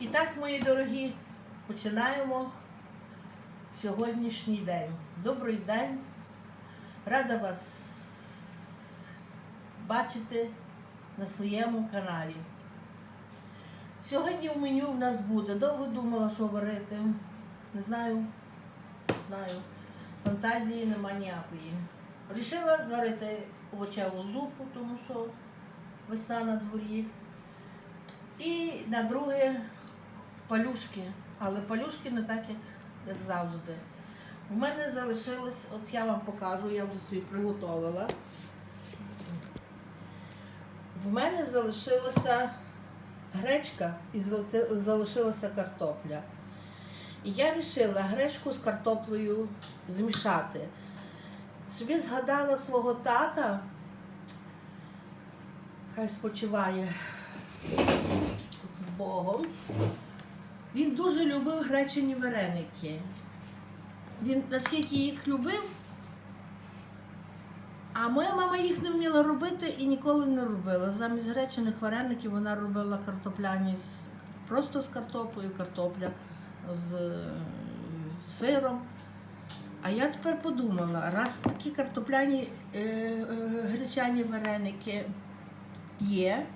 І так, мої дорогі, починаємо сьогоднішній день. Добрий день. Рада вас бачити на своєму каналі. Сьогодні в меню в нас буде. Довго думала, що варити. Не знаю, не знаю. Фантазії нема ніякої. Рішила зварити овочеву зупу, тому що весна на дворі. І на друге палюшки. Але палюшки не так, як, як завжди. В мене залишилось, от я вам покажу, я вже собі приготувала. В мене залишилася гречка і залишилася картопля. І я вирішила гречку з картоплею змішати. Собі згадала свого тата, хай спочиває з Богом. Він дуже любив гречені вареники. Він наскільки їх любив, а моя мама їх не вміла робити і ніколи не робила. Замість гречених вареників вона робила картопляні просто з картоплею, картопля з сиром. А я тепер подумала, раз такі картопляні е, е, гречані вареники є,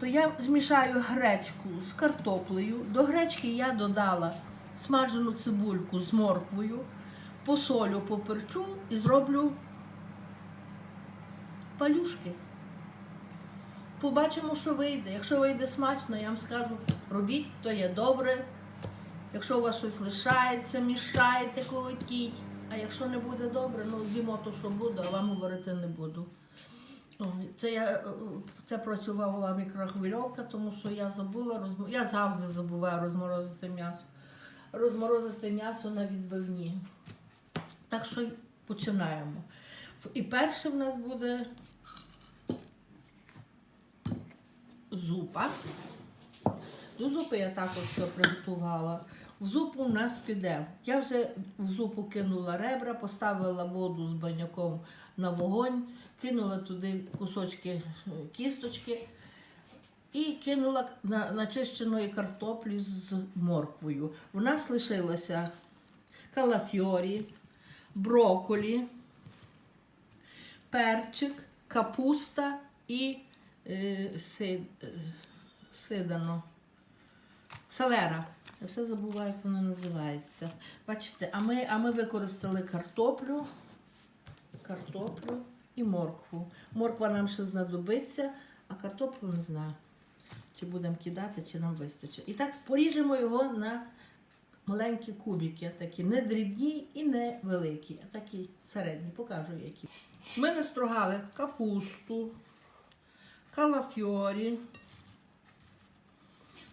то я змішаю гречку з картоплею. До гречки я додала смажену цибульку з морквою, посолю, поперчу і зроблю палюшки. Побачимо, що вийде. Якщо вийде смачно, я вам скажу, робіть, то є добре. Якщо у вас щось лишається, мішайте, колотіть. А якщо не буде добре, ну з'їмо то, що буде, а вам говорити не буду. Ой, Це я е, це працювала мікрохвильовка, тому що я забула розм... Я завжди забуваю розморозити м'ясо. Розморозити м'ясо на відбивні. Так що починаємо. І перше в нас буде зупа. До зупи я також все приготувала. В зупу у нас піде. Я вже в зупу кинула ребра, поставила воду з баняком на вогонь, кинула туди кусочки е, кісточки і кинула на, начищеної картоплі з морквою. У нас лишилося калафьорі, броколі, перчик, капуста і е, сид, е, сидано. Салера. Я все забуваю, як вона називається. Бачите, а ми, а ми використали картоплю, картоплю і моркву. Морква нам ще знадобиться, а картоплю не знаю, чи будемо кидати, чи нам вистачить. І так поріжемо його на маленькі кубики, такі не дрібні і не великі, а такі середні. Покажу які. Ми настругали капусту, калафьорі,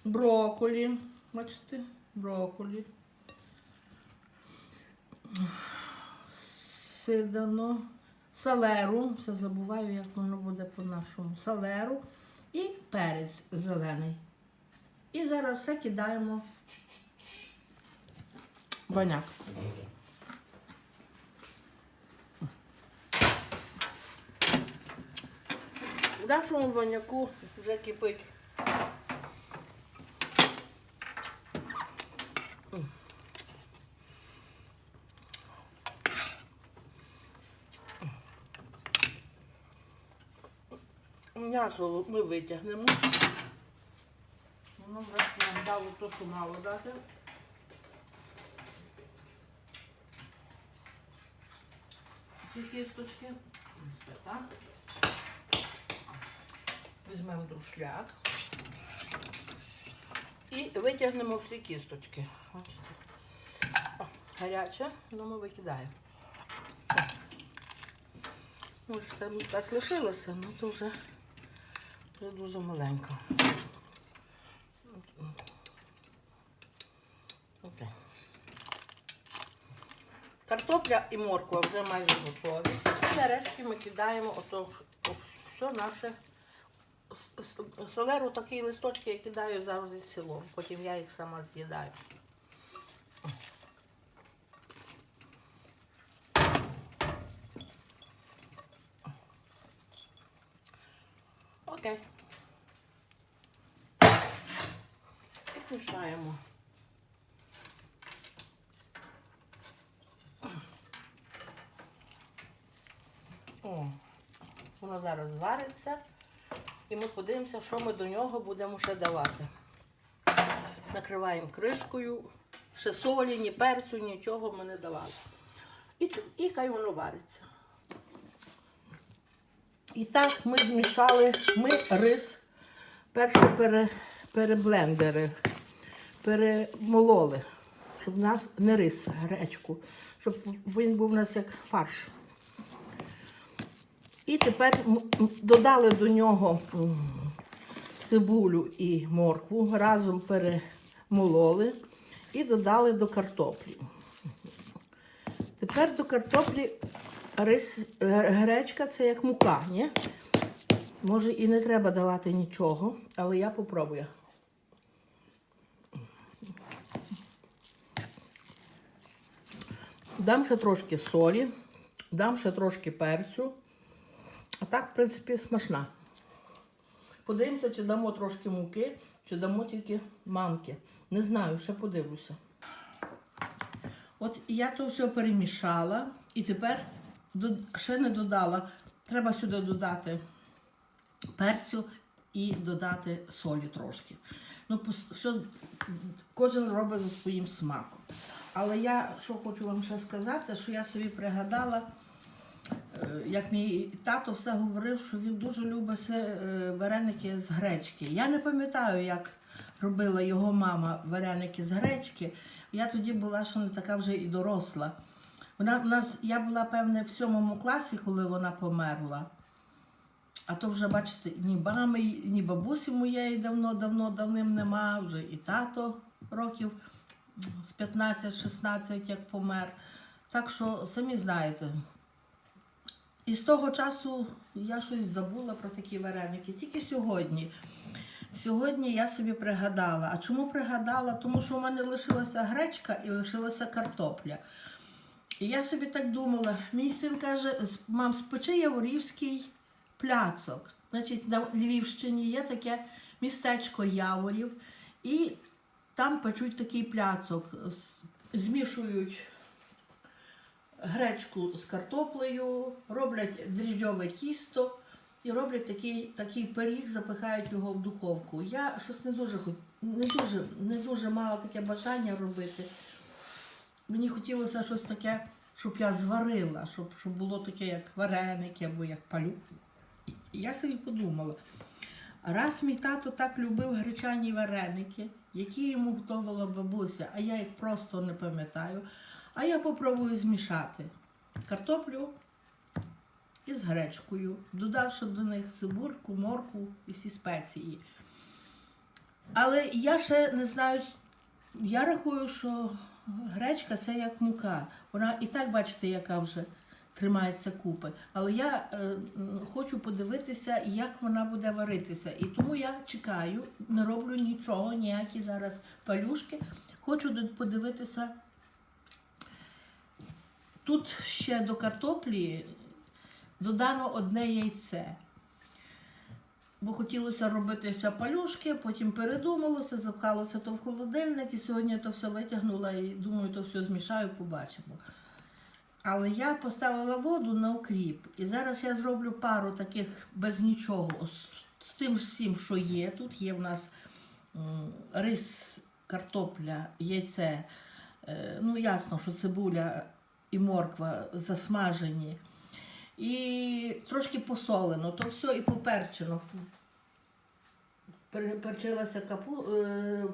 брокколі. Бачите, брокколі. Сидано, салеру, все забуваю, як воно буде по-нашому. Салеру і перець зелений. І зараз все кидаємо в баняк. В нашому баняку вже кипить М'ясо ми витягнемо. Воно нам дало то, що мало дати. Ці кісточки. Так. Візьмемо друшляк. І витягнемо всі кісточки. Гаряче, ну ми викидаємо. Ось там так лишилося, ну то вже, вже дуже маленько. Окей. Картопля і морква вже майже готові. І нарешті ми кидаємо ото, все наше. Селеру такі листочки я кидаю завжди цілом, потім я їх сама з'їдаю. Окей. мішаємо. О, воно зараз звариться. І ми подивимося, що ми до нього будемо ще давати. Накриваємо кришкою. Ще солі, ні перцю, нічого ми не давали. І, і хай воно вариться. І так ми змішали, ми рис перше пере, переблендери, перемололи, щоб у нас не рис, гречку, щоб він був у нас як фарш. І тепер додали до нього цибулю і моркву, разом перемололи і додали до картоплі. Тепер до картоплі рис, е, гречка це як мука, ні? Може і не треба давати нічого, але я попробую. Дам ще трошки солі, дам ще трошки перцю. А так, в принципі, смачна. Подивимося, чи дамо трошки муки, чи дамо тільки манки. Не знаю, ще подивлюся. От я то все перемішала і тепер ще не додала. Треба сюди додати перцю і додати солі трошки. Ну, все, кожен робить за своїм смаком. Але я що хочу вам ще сказати, що я собі пригадала, е, як мій тато все говорив, що він дуже любить е, вареники з гречки. Я не пам'ятаю, як робила його мама вареники з гречки. Я тоді була ще не така вже і доросла. Вона у нас, я була певне в сьомому класі, коли вона померла. А то вже, бачите, ні мами, ні бабусі моєї давно-давно давним нема, вже і тато років з 15-16, як помер. Так що самі знаєте. І з того часу я щось забула про такі вареники. Тільки сьогодні. Сьогодні я собі пригадала. А чому пригадала? Тому що в мене лишилася гречка і лишилася картопля. І я собі так думала, мій син каже, «З- мам, спечи яворівський пляцок. Значить, на Львівщині є таке містечко Яворів, і там печуть такий пляцок, змішують гречку з картоплею, роблять дріжджове тісто і роблять такий, такий пиріг, запихають його в духовку. Я щось не дуже не дуже, не дуже мала таке бажання робити. Мені хотілося щось таке, щоб я зварила, щоб, щоб було таке, як вареники або як палю. І я собі подумала, раз мій тато так любив гречані вареники, які йому готувала бабуся, а я їх просто не пам'ятаю, а я попробую змішати картоплю із гречкою, додавши до них цибульку, морку і всі спеції. Але я ще не знаю, я рахую, що гречка це як мука. Вона і так, бачите, яка вже тримається купи. Але я е, хочу подивитися, як вона буде варитися. І тому я чекаю, не роблю нічого, ніякі зараз палюшки. Хочу подивитися. Тут ще до картоплі додано одне яйце. Бо хотілося робити все палюшки, потім передумалося, запхалося то в холодильник, і сьогодні то все витягнула і думаю, то все змішаю, побачимо. Але я поставила воду на окріп. І зараз я зроблю пару таких без нічого, з, з тим всім, що є. Тут є в нас рис, картопля, яйце. Е, ну, ясно, що цибуля і морква засмажені. І трошки посолено, то все і поперчено. Переперчилася капу, е,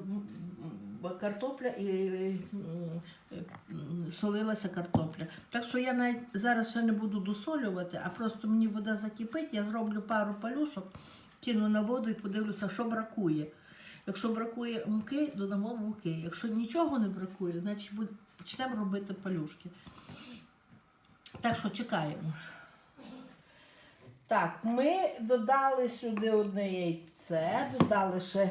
картопля і солилася картопля. Так що я навіть зараз ще не буду досолювати, а просто мені вода закипить, я зроблю пару палюшок, кину на воду і подивлюся, що бракує. Якщо бракує муки, додамо муки. Якщо нічого не бракує, значить почнемо робити палюшки. Так що чекаємо. Так, ми додали сюди одне яйце, додали ще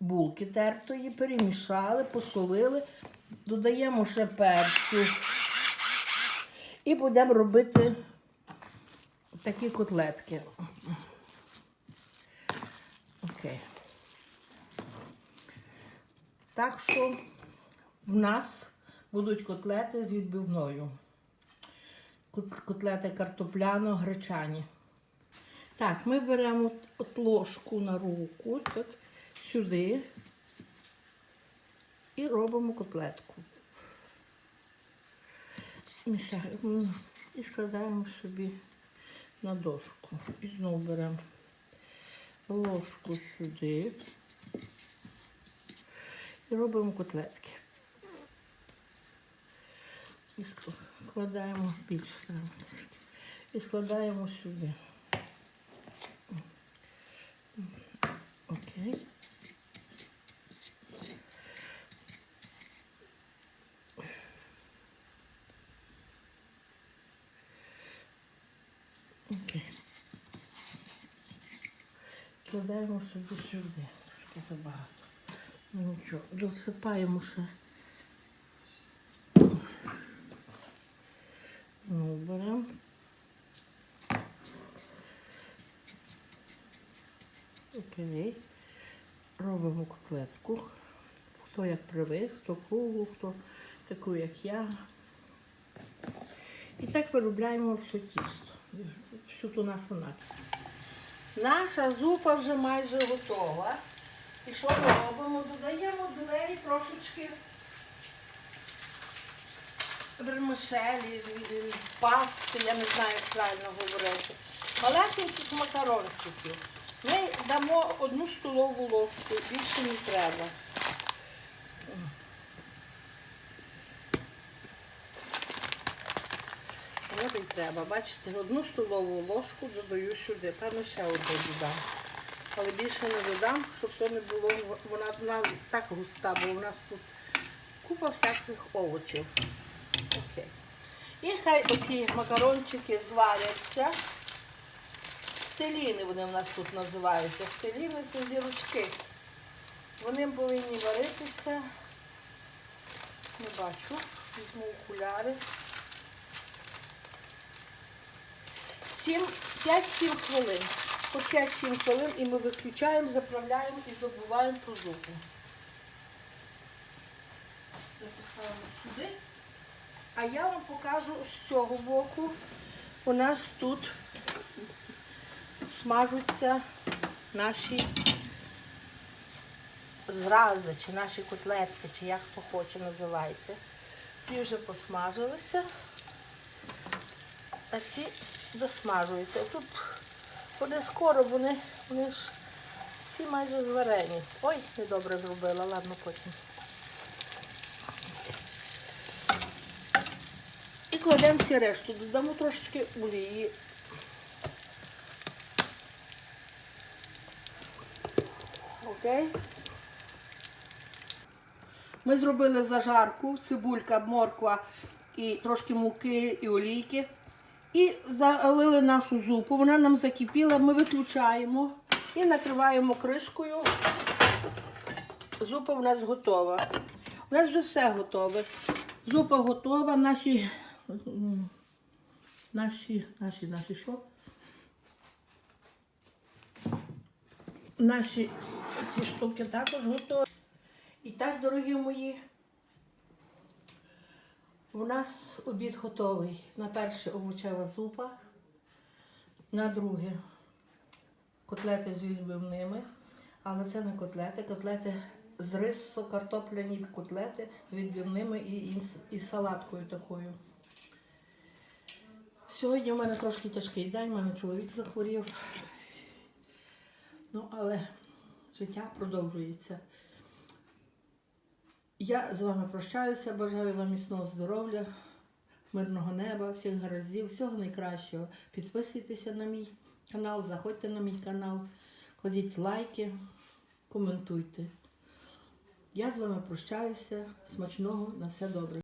булки тертої, перемішали, посолили, додаємо ще перцю. І будемо робити такі котлетки. Окей. Так що в нас будуть котлети з відбивною. Котлети картопляно-гречані. Так, ми беремо от ложку на руку, так, сюди і робимо котлетку. І складаємо собі на дошку. І знову беремо ложку сюди і робимо котлетки. І складаємо більше. І складаємо сюди. Окей. Окей. Кладаємо собі сюди. Трошки забагато. Ну нічого, досипаємо ще. Знову беремо. Окей. Робимо котлетку. Хто як привик, хто кругу, хто таку, як я. І так виробляємо все тісто, всю ту нашу начинку. Наша зупа вже майже готова. І що ми робимо? Додаємо до неї трошечки вермишелі, пасти, я не знаю, як правильно говорити. Малесеньких макарончиків. Ми дамо одну столову ложку, більше не треба. От і треба, бачите, одну столову ложку додаю сюди, певно ще одну додам. Але більше не додам, щоб то не було, вона, вона так густа, бо у нас тут купа всяких овочів. Окей. І хай оці макарончики зваряться. Стеліни вони в нас тут називаються. Стеліни це зірочки. Вони повинні варитися. Не бачу. Візьму окуляри. 5-7 хвилин. По 5-7 хвилин і ми виключаємо, заправляємо і забуваємо про зупу. Запускаємо сюди. А я вам покажу з цього боку. У нас тут смажуться наші зрази, чи наші котлетки, чи як хто хоче називайте. Ці вже посмажилися, а ці досмажуються. Тут вони скоро, вони, вони ж всі майже зварені. Ой, недобре зробила, ладно потім. І кладемо всі решту, додамо трошечки олії. Окей. Ми зробили зажарку, цибулька, морква і трошки муки і олійки. І залили нашу зупу. Вона нам закипіла, ми виключаємо і накриваємо кришкою. Зупа у нас готова. У нас вже все готове. Зупа готова, наші, наші, наші, наші що? Наші ці штуки також готові. І так, дорогі мої, у нас обід готовий. На перше овочева зупа, на друге котлети з відбивними, але це не котлети, котлети з рису, картопляні котлети з відбивними і, і, і салаткою такою. Сьогодні в мене трошки тяжкий день, в мене чоловік захворів. Ну, але життя продовжується. Я з вами прощаюся, бажаю вам міцного здоров'я, мирного неба, всіх гараздів, всього найкращого. Підписуйтеся на мій канал, заходьте на мій канал, кладіть лайки, коментуйте. Я з вами прощаюся. Смачного, на все добре.